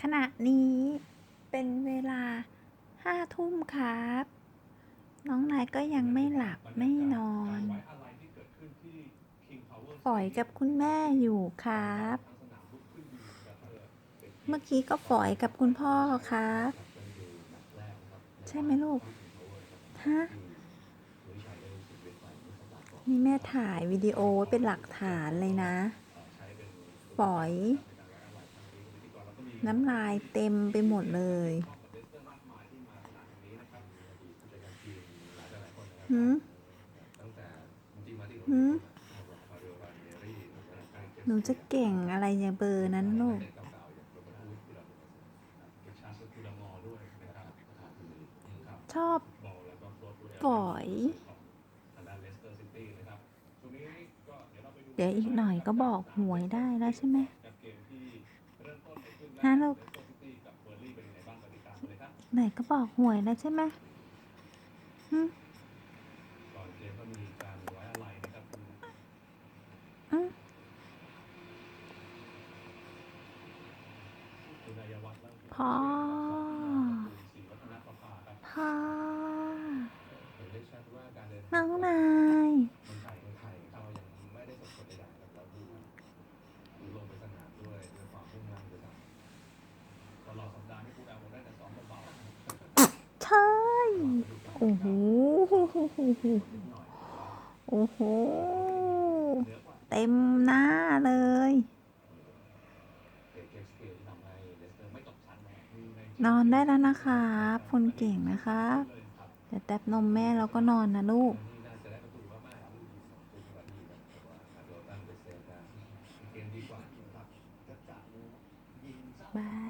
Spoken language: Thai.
ขณะนี้เป็นเวลาห้าทุ่มครับ น้องนายก็ยังไม่หลับไม่นอนฝอยกับคุณแม่อยู่ครับ เมื่อกี้ก็ฝอยกับคุณพ่อครับ ใช่ไหมลูก ฮะ นี่แม่ถ่ายวิดีโอเป็นหลักฐานเลยนะ ฝอย น้ำลายเต็มไปหมดเลยหืมหืมหนูจะเก่งอะไรอย่างเบอร์นั้นลูกชอบฝอย เดี๋ยวอีกหน่อยก็บอกหวยได้แล้วใช่ไหม ฮะเราไหนก็บอกหวยแล้วใช่ไหมหึอืมพอ โอ้โหโอ้โห เต็มหน้าเลย นอนได้แล้วนะครับคนเก่งนะครับเดี๋ยวแตบนมแม่แล้วก็นอนนะลูก บาย